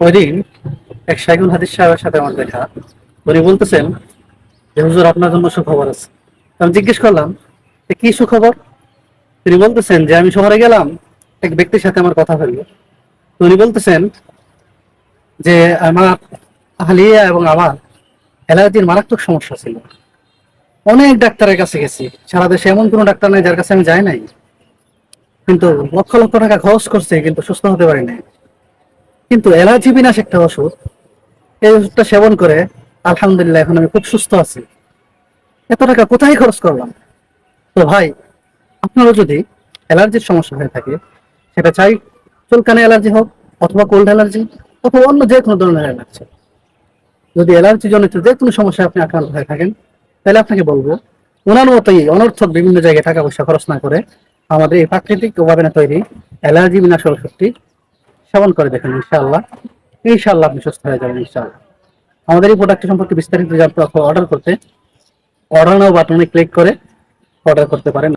ওই এক সাইকুল হাদিস সাহেবের সাথে আমার দেখা। উনি বলতেছেন যে, হুজুর, আপনার জন্য সুখবর আছে। আমি জিজ্ঞেস করলাম যে কি সুখবর? তিনি বলতেছেন যে, আমি শহরে গেলাম, এক ব্যক্তির সাথে আমার কথা হলো। তো উনি বলতেছেন যে, আমার আহলিয়া এবং আমার অ্যালার্জির মারাত্মক সমস্যা ছিল। অনেক ডাক্তারের কাছে গেছি। সারা দেশে এমন কোনো ডাক্তার নেই যার কাছে আমি যাই নাই। কিন্তু লক্ষ লক্ষ টাকা খরচ করছে, কিন্তু সুস্থ হতে পারি নাই। কিন্তু অ্যালার্জি বিনাশ একটা ওষুধ। এই ওষুধটা সেবন করে, আলহামদুলিল্লাহ এখন আমি খুব সুস্থ আছি। এত টাকা কোথায় খরচ করলাম? তো ভাই, আপনারও যদি অ্যালার্জির সমস্যা হয়ে থাকে, সেটা চাই চুলকানি অ্যালার্জি হোক অথবা কোল্ড অ্যালার্জি অথবা অন্য যে কোনো ধরনের অ্যালার্জি। যদি অ্যালার্জি জনিত যে কোনো সমস্যায় আপনি আক্রান্ত হয়ে থাকেন, তাহলে আপনাকে বলব, ওনার মতোই অনর্থক বিভিন্ন জায়গায় টাকা পয়সা খরচ না করে আমাদের এই প্রাকৃতিক উপাদানে তৈরি অ্যালার্জি বিনাশ ওষুধটি সেবন করে দেখেন, ইনশাআল্লাহ। ইনশাআল্লাহ আপনি সুস্থ হয়ে যাবেন, ইনশাআল্লাহ। আমাদের এই প্রোডাক্ট সম্পর্কে বিস্তারিত জানতে অর্ডার করতে অর্ডার নাও বাটনে ক্লিক করে অর্ডার করতে পারেন।